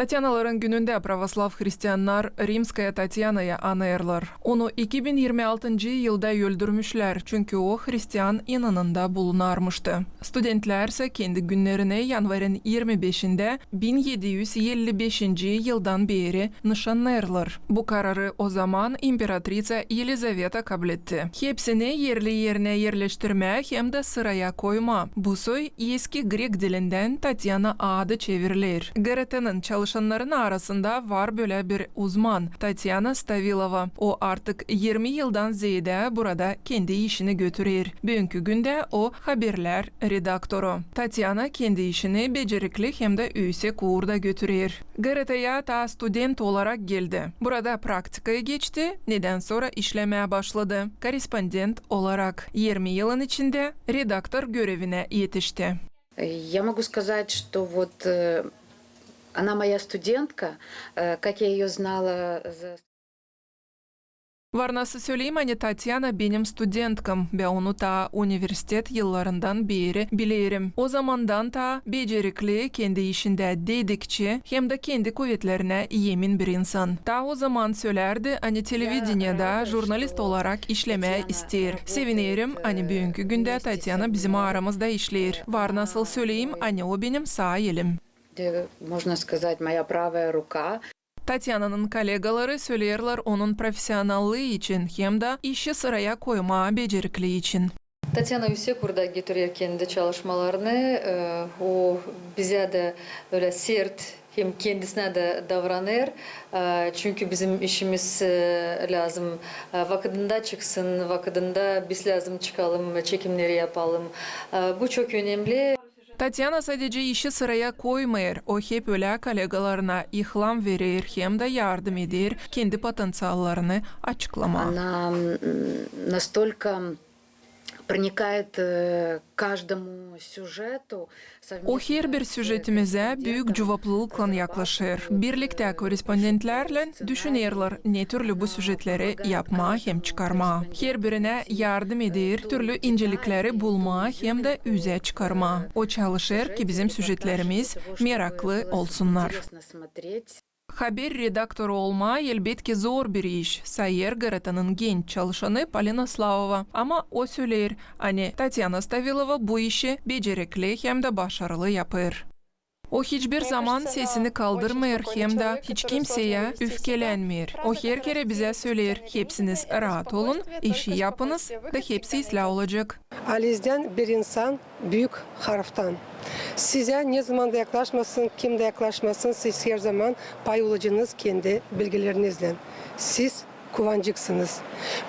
Tatjanaların gününde Pravoslav Hristiyanlar Rimskaya Tatyana'ya anayırlar. Onu 2026 yılda öldürmüşler çünkü o Hristiyan inanında bulunarmıştı. Studentlerse kendi günlerine yanvarın 25'inde 1755. yıldan beri nişanlayırlar. Bu kararı o zaman İmperatrice Elizaveta kabul etti. Hepsini yerli yerine yerleştirme hem de sıraya koyma. Bu soy eski Grek dilinden Tatyana adı çevirilir. Garete'nin çalış çalışanların arasında var böyle bir uzman Tatyana Stavilova. O artık 20 yıldan ziyade burada kendi işini götürür. Bugünkü günde o haberler redaktörü. Tatyana kendi işini becerikli hem de yüksek uğurda götürür. GRT'ye ta student olarak geldi. Burada praktikaya geçti. Neden sonra işlemeye başladı. Korespondent olarak 20 yılın içinde redaktör görevine yetişti. Я могу сказать, что вот э, она моя студентка, э, как я ее знала за ve onu ta üniversitet yıllarından beri bilirim. O zamandan ta becerikli, kendi işinde dedikçi hem de kendi kuvvetlerine yemin bir insan. Ta o zaman söylerdi hani televizyonda jurnalist olarak işlemeye ister. Sevinirim hani bugünkü günde Tatyana bizim aramızda işler. Var nasıl söyleyeyim hani o benim sağ elim. э, можно сказать, моя правая рука. Tatyana'nın kolegaları söylerler onun profesyonelliği için hem de işi sıraya koyma becerikliği için. Tatyana yüksek burada getiriyor kendi çalışmalarını. Ee, O bize de öyle sert hem kendisine de davranır. Ee, Çünkü bizim işimiz e, lazım. e, Vakitinde çıksın, vakitinde biz lazım çıkalım, çekimleri yapalım. Ee, Bu çok önemli. Tatyana sadece işi sıraya koymayır. O hep öyle kolegalarına ihlam verir hem de yardım eder kendi potansiyellerini açıklama. Она м, настолько проникает э, к каждому сюжету. O her bir süjetimize büyük cevaplıkla yaklaşır. Birlikte korespondentlerle düşünürler ne türlü bu süjetleri yapma hem çıkarma. Her birine yardım eder, türlü incelikleri bulma hem de yüze çıkarma. O çalışır ki bizim süjetlerimiz meraklı olsunlar. Хабер редакторы Олма елбетке зор бериш. Сайер гаретанын чалшаны Полина Славова. Ама осюлер. Ане Татьяна Ставилова бу ише бежерекле хемда башарылы япыр. O hiçbir zaman sesini kaldırmıyor hem de hiç kimseye öfkelenmiyor. O her kere bize söyler, hepsiniz rahat olun, işi yapınız da hepsi ıslah olacak. Aliz'den bir insan büyük harftan. Size ne zaman da yaklaşmasın, kim de yaklaşmasın, siz her zaman pay olacağınız kendi bilgilerinizle. Siz kuvancıksınız.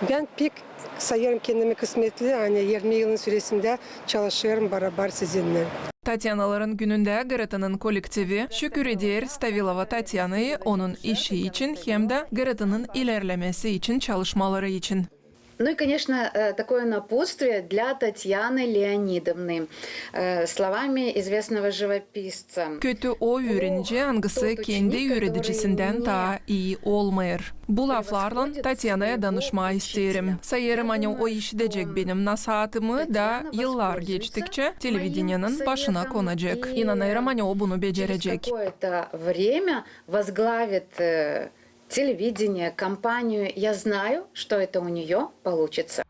Ben pek sayarım kendimi kısmetli, hani 20 yılın süresinde çalışıyorum beraber sizinle. Tatyanaların gününde Gareta'nın kolektivi şükür eder Stavilova Tatyana'yı onun işi için hem de Gareta'nın ilerlemesi için çalışmaları için. Ну и, конечно, э, такое напутствие для Татьяны Леонидовны э, словами известного живописца. Kötü o kendi öğreticisinden daha iyi olmayır. Bu laflarla Tatyana'ya danışma isterim. Sayarım hani o iş edecek benim nasihatımı da yıllar geçtikçe televizyonun başına konacak. İnanırım hani o bunu Через becerecek. какое-то время возглавит э, телевидение, компанию. Я знаю, что это у нее получится.